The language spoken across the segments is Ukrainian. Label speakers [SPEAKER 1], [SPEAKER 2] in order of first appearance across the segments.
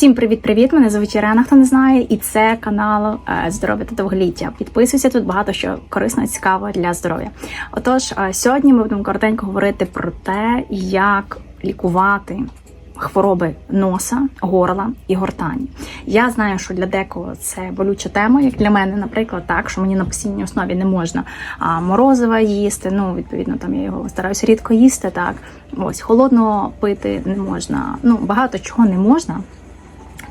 [SPEAKER 1] Всім привіт-привіт! Мене звуть Ірена, хто не знає, і це канал е, Здоров'я та довголіття. Підписуйся тут багато що корисно і цікаво для здоров'я. Отож, е, сьогодні ми будемо коротенько говорити про те, як лікувати хвороби носа, горла і гортані. Я знаю, що для декого це болюча тема, як для мене, наприклад, так, що мені на постійній основі не можна морозива їсти. Ну, відповідно, там я його стараюся рідко їсти. Так, ось холодного пити не можна. Ну, багато чого не можна.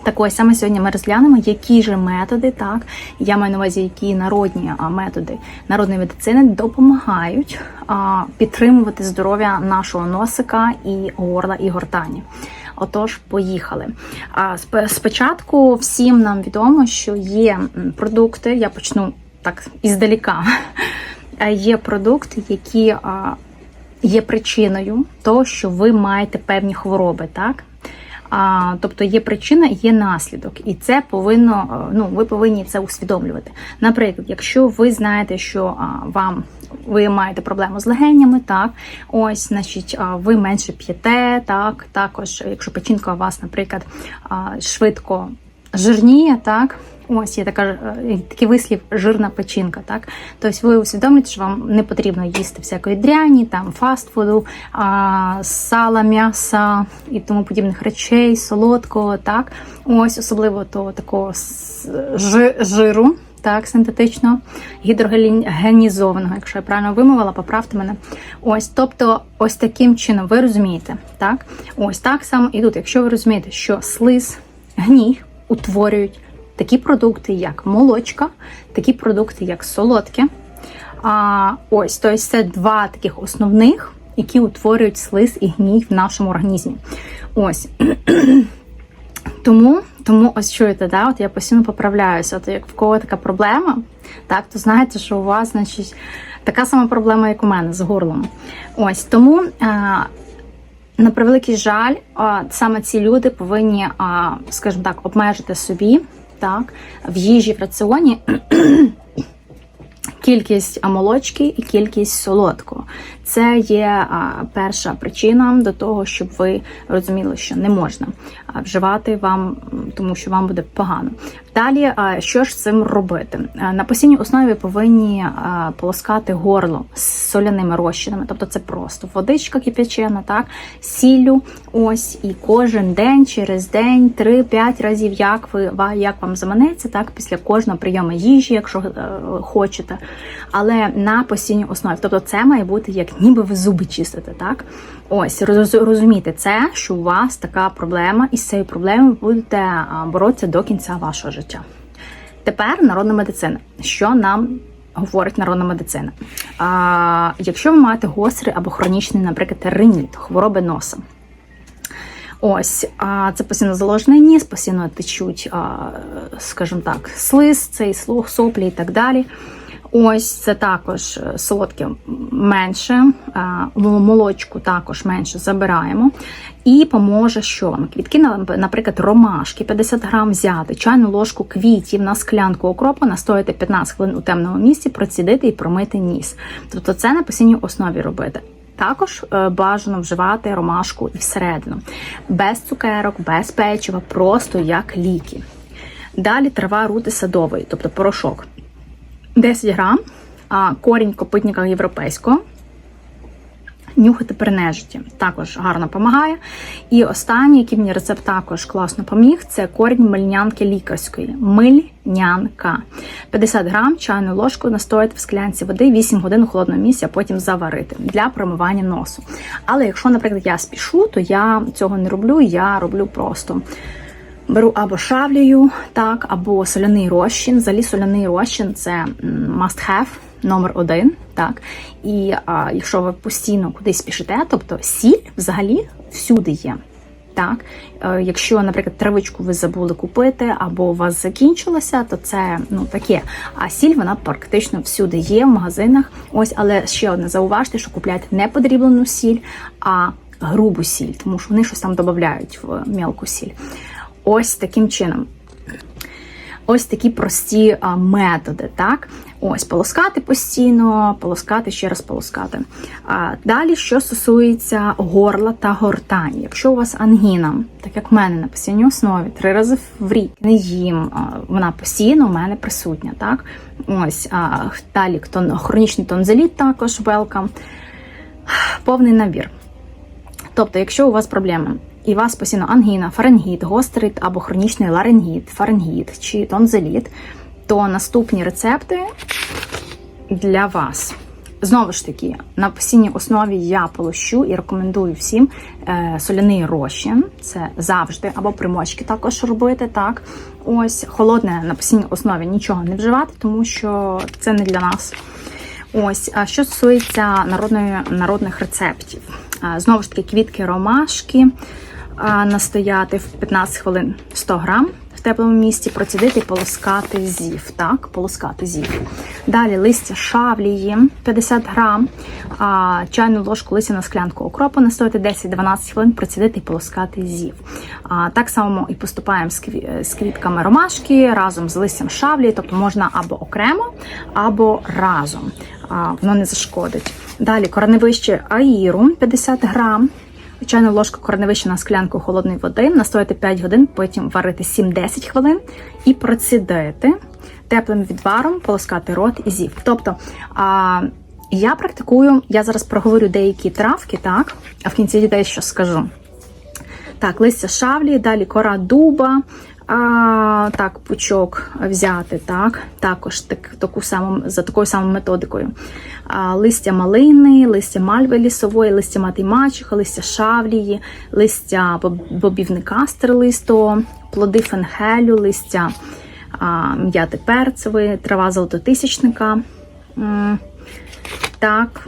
[SPEAKER 1] Так ось саме сьогодні ми розглянемо, які ж методи, так я маю на увазі, які народні методи народної медицини допомагають а, підтримувати здоров'я нашого носика і горла і гортані. Отож, поїхали. А спочатку всім нам відомо, що є продукти. Я почну так іздаліка. Е, Є продукти, які є причиною того, що ви маєте певні хвороби, так? А, тобто є причина, є наслідок, і це повинно е, ну ви повинні це усвідомлювати. Наприклад, якщо ви знаєте, що вам ви маєте проблему з легенями, так ось, значить, ви менше п'єте, так також, якщо печінка у вас, наприклад, швидко жирніє, так. Ось є така е, такий вислів жирна печінка, так тобто ви усвідомлюєте, що вам не потрібно їсти всякої дряні, там фастфуду, а, сала, м'яса і тому подібних речей, солодкого, так ось особливо того такого жиру, так, синтетичного, гідрогенізованого, якщо я правильно вимовила, поправте мене. Ось, тобто, ось таким чином ви розумієте, так? Ось так само і тут, якщо ви розумієте, що слиз, гній утворюють такі продукти, як молочка, такі продукти, як солодке. А, ось, тобто це два таких основних, які утворюють слиз і гній в нашому організмі. Ось. Тому, тому ось чуєте, да, от я постійно поправляюся. От як в кого така проблема, так, то знаєте, що у вас, значить, така сама проблема, як у мене з горлом. Ось тому. А, на превеликий жаль, саме ці люди повинні, скажімо так, обмежити собі так, в їжі в раціоні кількість молочки і кількість солодкого. Це є перша причина до того, щоб ви розуміли, що не можна вживати вам, тому що вам буде погано. Далі, що ж цим робити? На постійній основі повинні полоскати горло з соляними розчинами, тобто це просто водичка кип'ячена, так, сіллю. Ось і кожен день, через день, 3-5 разів, як ви як вам заманеться, так після кожного прийому їжі, якщо е, хочете, але на постійній основі. Тобто, це має бути як ніби ви зуби чистите, так? Ось роз- розумійте це, що у вас така проблема, і з цією проблемою будете боротися до кінця вашого життя. Тепер народна медицина. Що нам говорить народна медицина? А, якщо ви маєте гострий або хронічний, наприклад, риніт, хвороби носа. Ось, а це постійно заложений ніс, постійно течуть, скажімо так, слиз, цей слух, соплі і так далі. Ось це також е, солодке менше, а, молочку також менше забираємо. І поможе що вам? Квітки, наприклад, ромашки 50 грам взяти, чайну ложку квітів на склянку окропу, настояти 15 хвилин у темному місці, процідити і промити ніс. Тобто це на постійній основі робити. Також е, бажано вживати ромашку і всередину, без цукерок, без печива, просто як ліки. Далі трава рути садової, тобто порошок. 10 грам, а корінь копитника європейського. Нюхати при нежиті також гарно допомагає. І останній, який мені рецепт також класно поміг, це корінь мильнянки лікарської. Мильнянка. 50 грам чайну ложку настояти в склянці води 8 годин у холодному місці, а потім заварити для промивання носу. Але якщо, наприклад, я спішу, то я цього не роблю, я роблю просто. Беру або шавлею, так, або соляний розчин. Взагалі соляний розчин це must have номер один. Так. І а, якщо ви постійно кудись спішите, тобто сіль взагалі всюди є. Так, Е, якщо, наприклад, травичку ви забули купити або у вас закінчилася, то це ну таке. А сіль вона практично всюди є в магазинах. Ось, але ще одне зауважте, що купляйте не подріблену сіль, а грубу сіль, тому що вони щось там додають в мілку сіль. Ось таким чином. ось такі прості а, методи, так? Ось полоскати постійно, полоскати, ще раз полоскати. А, далі, що стосується горла та гортані. Якщо у вас ангіна, так як в мене на постійній основі, три рази в рік не їм, а, вона постійно у мене присутня. так? Ось, а, далі тон, хронічний тонзиліт також welcome. Повний набір. Тобто, якщо у вас проблеми, і вас постійно ангіна, фаренгіт, гострит або хронічний ларингіт, фаренгіт чи тонзиліт, то наступні рецепти для вас. Знову ж таки, на постійній основі я полощу і рекомендую всім е, соляний розчин. Це завжди, або примочки також робити. Так, ось холодне на постійній основі нічого не вживати, тому що це не для нас. Ось, а що стосується народної, народних рецептів, А, знову ж таки, квітки ромашки настояти в 15 хвилин 100 грам в теплому місці, процідити полоскати зів. Так, полоскати зів. Далі листя шавлії 50 грам, а, чайну ложку листя на склянку окропу настояти 10-12 хвилин, процідити і полоскати зів. А, так само і поступаємо з, з квітками ромашки разом з листям шавлії, тобто можна або окремо, або разом. А, воно не зашкодить. Далі кореневище аїру 50 грам. Чайну ложку корневища на склянку холодної води, настояти 5 годин, потім варити 7-10 хвилин і процідити теплим відваром, полоскати рот і зів. Тобто а, я практикую, я зараз проговорю деякі травки, так, а в кінці дещо скажу. Так, листя шавлі, далі кора дуба. А, так, пучок взяти, так, також так, таку саму, за такою самою методикою. А, листя малини, листя мальви лісової, листя мати мачуха, листя шавлії, листя бобівника стрелистого, плоди фенхелю, листя а, м'яти перцевої, трава золототисячника. Так,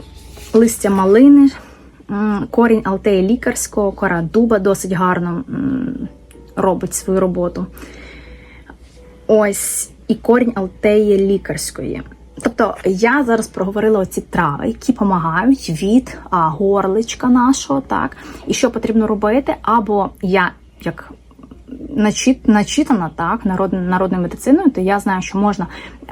[SPEAKER 1] листя малини, корінь алтеї лікарського, кора дуба досить гарно робить свою роботу. Ось і корінь алтеї лікарської. Тобто я зараз проговорила оці трави, які допомагають від а, горличка нашого, так, і що потрібно робити, або я як начитана так, народ, народною медициною, то я знаю, що можна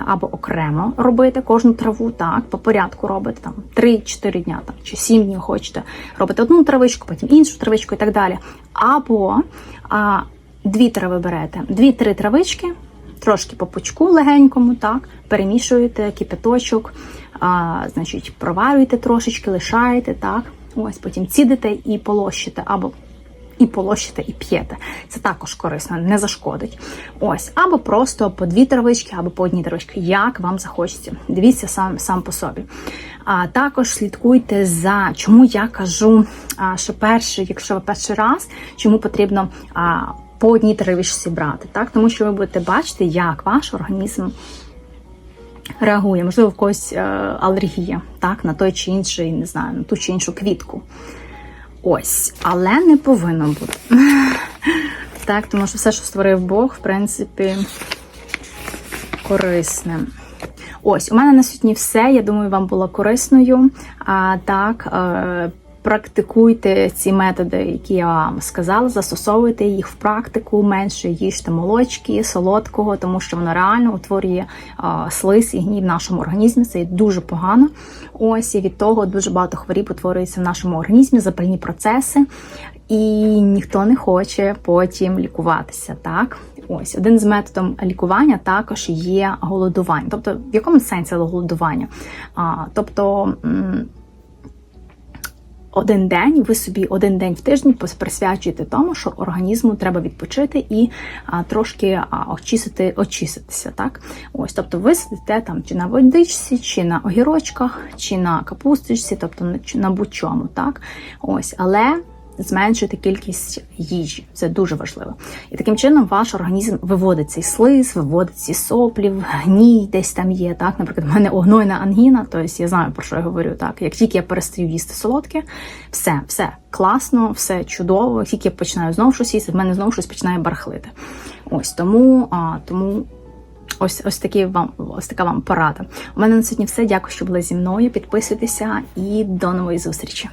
[SPEAKER 1] або окремо робити кожну траву, так, по порядку робити там 3-4 дня там, чи 7 днів хочете робити одну травичку, потім іншу травичку і так далі. Або а, дві трави берете, дві-три травички, трошки по пучку легенькому, так, перемішуєте кипяточок, а, значить, проварюєте трошечки, лишаєте, так, ось потім цідите і полощите, або і полощите, і п'єте. Це також корисно, не зашкодить. Ось, або просто по дві травички, або по одній травички, як вам захочеться. Дивіться сам сам по собі. А також слідкуйте за чому я кажу, а, що перший, якщо ви перший раз, чому потрібно а, по одній травичці брати, так? Тому що ви будете бачити, як ваш організм. Реагує, можливо, в когось е, алергія, так, на той чи інший, не знаю, на ту чи іншу квітку. Ось, але не повинно бути. Так, тому що все, що створив Бог, в принципі, корисне. Ось, у мене на сьогодні все. Я думаю, вам було корисною. А так, е, практикуйте ці методи, які я вам сказала, застосовуйте їх в практику, менше їжте молочки, солодкого, тому що воно реально утворює слиз і гній в нашому організмі. Це дуже погано. Ось і від того дуже багато хворіб утворюється в нашому організмі, запальні процеси, і ніхто не хоче потім лікуватися. Так, ось один з методом лікування також є голодування. Тобто, в якому сенсі голодування? А, тобто. Один день, ви собі один день в тиждень присвячуєте тому, що організму треба відпочити і а, трошки а, очистити, очиститися. Так? Ось, тобто ви сидите там чи на водичці, чи на огірочках, чи на капусточці, тобто чи на будь-чому. Так? Ось, але зменшуйте кількість їжі. Це дуже важливо. І таким чином ваш організм виводить цей слиз, виводить ці соплі, гній десь там є. Так, наприклад, в мене огнойна ангіна, тобто я знаю про що я говорю. Так, як тільки я перестаю їсти солодке, все, все класно, все чудово. Тільки я починаю знову щось їсти, в мене знову щось починає бархлити. Ось тому, а, тому. Ось ось такі вам ось така вам порада. У мене на сьогодні все. Дякую, що були зі мною. Підписуйтеся і до нової зустрічі.